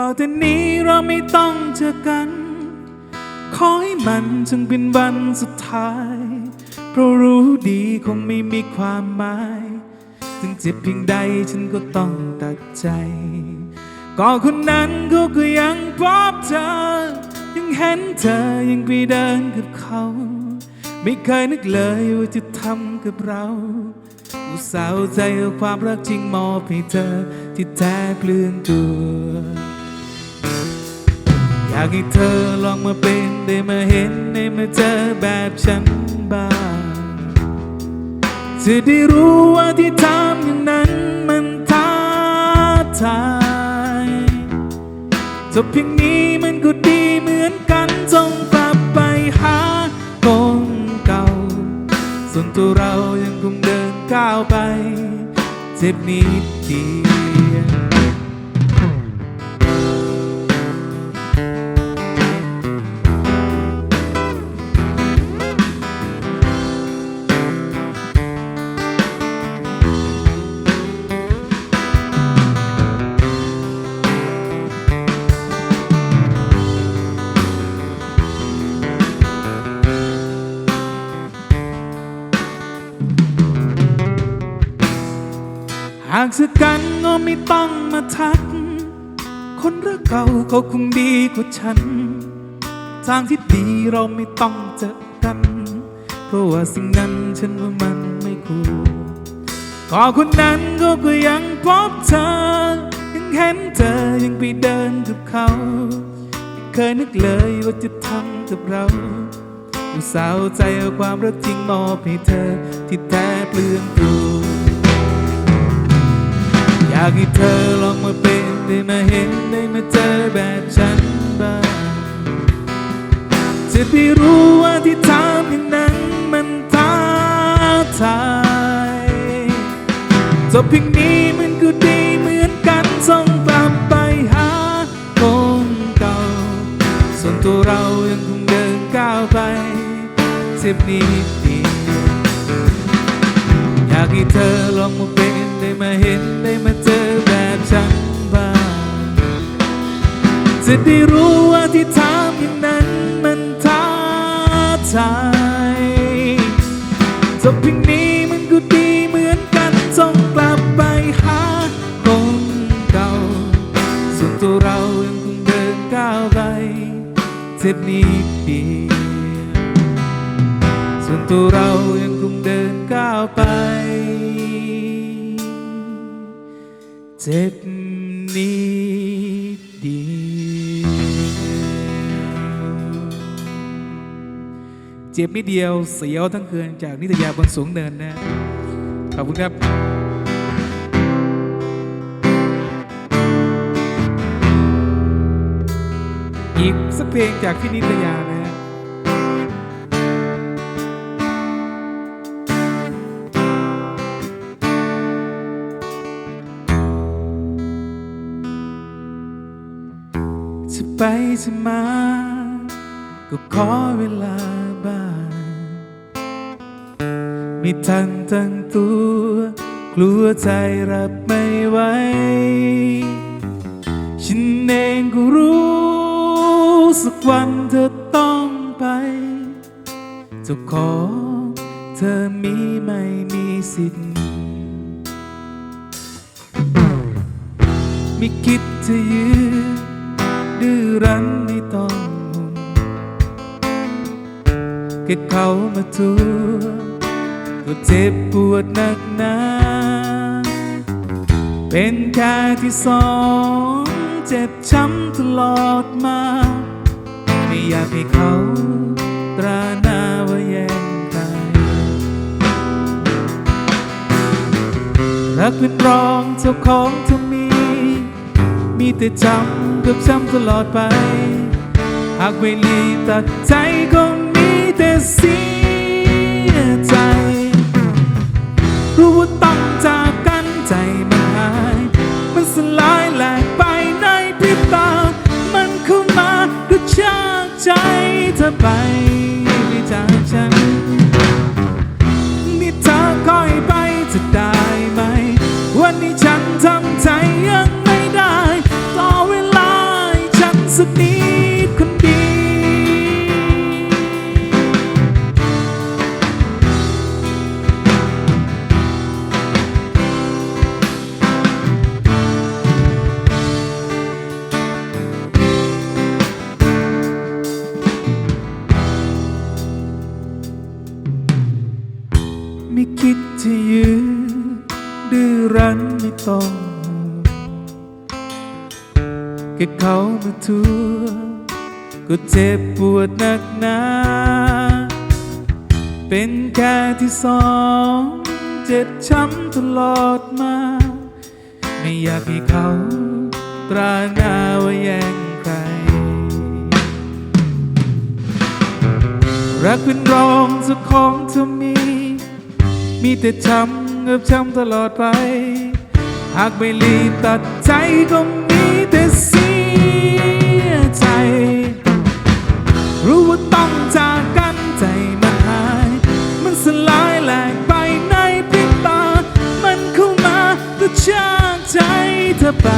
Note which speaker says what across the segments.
Speaker 1: ต่อแต่นี้เราไม่ต้องเจอกัน ขอให้มันจึงเป็นวันสุดท้าย เพราะรู้ดีคงไม่มีความหมาย ถึงเจ็บเพียงใดฉันก็ต้องตัดใจ ก็คนนั้นเขาก็ยังพบเธอ ยังเห็นเธอยังไปเดินกับเขา ไม่เคยนึกเลยว่าจะทำกับเราอุตส่าห์ใจเอาความรักจริงมอบให้เธอที่แท้เปลืองตัวากให้เธอลองมาเป็นได้มาเห็นได้มาเจอแบบฉันบ้างจะได้รู้ว่าที่ทำอย่างนั้นมันท้าทายจบเพียงนี้มันก็ดีเหมือนกันจงกลับไปหาคนเก่า ส่วนตัวเรายังคงเดินก้าวไป เจ็บนิดเดียวากสักกันก็ไม่ต้องมาทัก คนรักเก่าเขาคงดีกว่าฉัน ทางที่ดีเราไม่ต้องเจอกัน เพราะว่าสิ่งนั้นฉันว่ามันไม่ควรก็คนนั้นเขาก็ยังพบเธอ ยังเห็นเธอยังไปเดินกับเขา เคยนึกเลยว่าจะทำกับเราอุตส่าห์ใจเอาความรักจริงมอบให้เธอที่แท้เปลืองตัวากให้เธอลองมาเป็นได้มาเห็นได้มาเจอแบบฉันบ้างจะได้รู้ว่าที่ทำอย่างนั้นมันท้าทายจบเพียงนี้มันก็ดีเหมือนกันส่งกลับไปหาคนเก่า ส่วนตัวเรายังคงเดินก้าวไปเจ็บนิดเดียวอยากให้เธอลองมาเป็นได้มาเห็นได้มา จะได้รู้ว่าที่ทำอย่างนั้นมันท้าทายจบเพียงนี้มันก็ดีเหมือนกันจงกลับไปหาคนเก่า ส่วนตัวเรายังคงเดินก้าวไปเจ็บนิดเดียวส่วนตัวเรายังคงเดินก้าวไป เจ็บ เจ็บนิดเดียว เสียวทั้งคืนจากนิตยาบนสูงเนินนะ ขอบคุณครับ อีกสักเพลงจากพี่นิตยานะฮะจะไปจะมา ก็ขอเวลา มีทันตั้งตัว กลัวใจรับไม่ไหว ฉันเองก็รู้สักวันเธอต้องไปเจ้าของเธอมีไม่มีสิทธิ์ ไม่คิดจะยืนดื้อรั้นไม่ต้องห่วงแค่เขามาทัว ก็เจ็บปวดหนักหนา เป็นแค่ที่สองเจ็บช้ำตลอดมา ไม่อยากให้เขาตราหน้าว่าแย่งใครรักเป็นรองเจ้าของเธอมี มีแต่จำกับจำตลอดไป หากไม่ลีตัดใจก็มีแต่เสียใจ ไป แค่เขามาทัวก็เจ็บปวดหนักหนาเป็นแค่ที่สองเจ็บช้ำตลอดมา ไม่อยากให้เขาตราหน้าว่าแย่งใคร รักเป็นรองสักของเธอมี มีแต่ช้ำกับช้ำตลอดไป หากไม่รีบตัดใจก็มี รู้ว่าต้องจากกันใจมันหาย มันสลายแหลกไปในพริบตา มันเข้ามาก็ชากใจเธอไป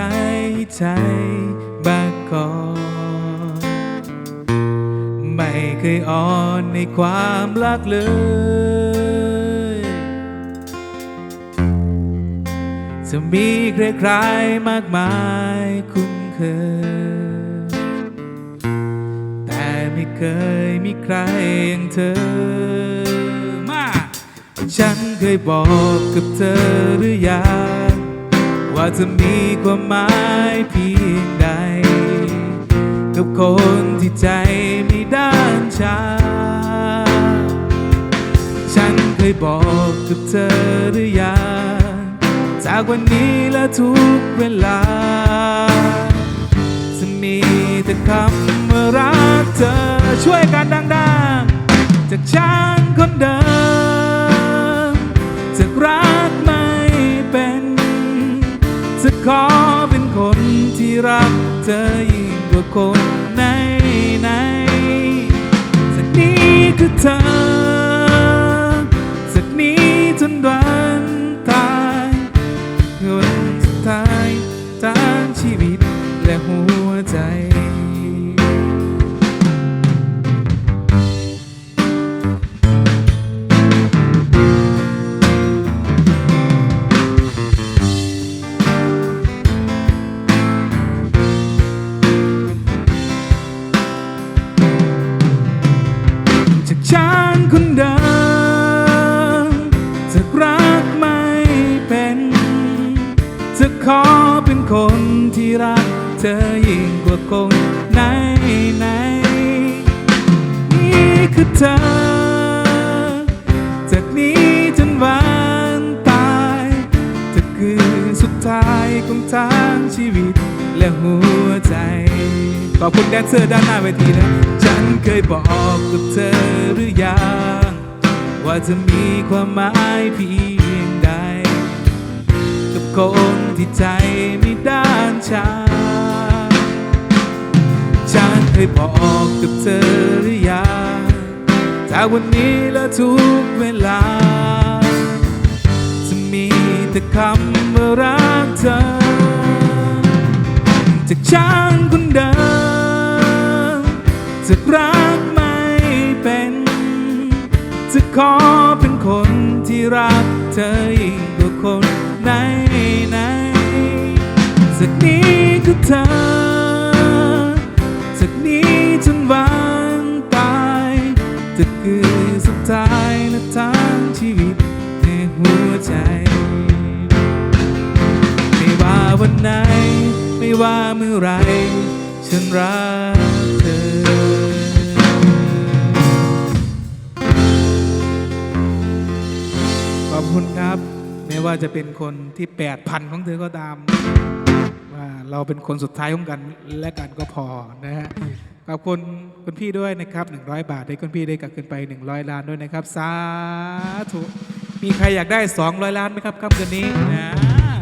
Speaker 1: ใครใจบ้าก่อนไม่เคยอ่อนในความรักเลยจะมีใครๆมากมายคุ้นเคย แต่ไม่เคยมีใครอย่างเธอมา ฉันเคยบอกกับเธอหรือยัง ว่าจะมีความหมายเพียงใด กับคนที่ใจไม่ด้านชา ฉันเคยบอกกับเธอหรือยังจากวันนี้และทุกเวลา จะมีแต่คำว่ารักเธอช่วยกันดังๆ จากฉันคนเดิม ธอยิ่งกว่าคนไหนไหนสักนี้คือเธอ สักนี้จนวันตายคนสุดท้าย ยิ่งกว่าคนไหนไหนนี่คือเธอ จากนี้จนวันตายเธอคือสุดท้ายของทางชีวิตและหัวใจ ขอบคุณแดนเซอร์ด้านหน้าเวทีนะ ฉันเคยบอกกับเธอหรือยัง ว่าจะมีความหมายเพียงใด กับคนที่ใจไม่ด้านชา ยบอกกับเธอหรือยังจากวันนี้และทุกเวลา จะมีแต่คำว่ารักเธอ จากฉันคนเดิมจะรักไม่เป็น จะขอเป็นคนที่รักเธอยิ่งกว่าคนไหนไหนจากนี้คือเธอ ว่าเมื่อไรฉันรักเธอขอบคุณครับ ไม่ว่าจะเป็นคนที่แปดพันของเธอก็ตาม ว่าเราเป็นคนสุดท้ายของกันและกันก็พอนะฮะขอบคุณคุณพี่ด้วยนะครับ 100 บาทให้คุณพี่ได้กับขึ้นไป 100 ล้านด้วยนะครับ สาธุ มีใครอยากได้ 200 ล้านไหมครับค่ำคืนนี้นะ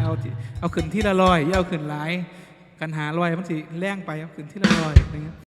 Speaker 1: เอาเอาขึ้นที่ละร้อย เอาขึ้นหลาย กันหาลอยมันสิแล่งไปครับขึ้นที่ละลอยอะไรเงี้ย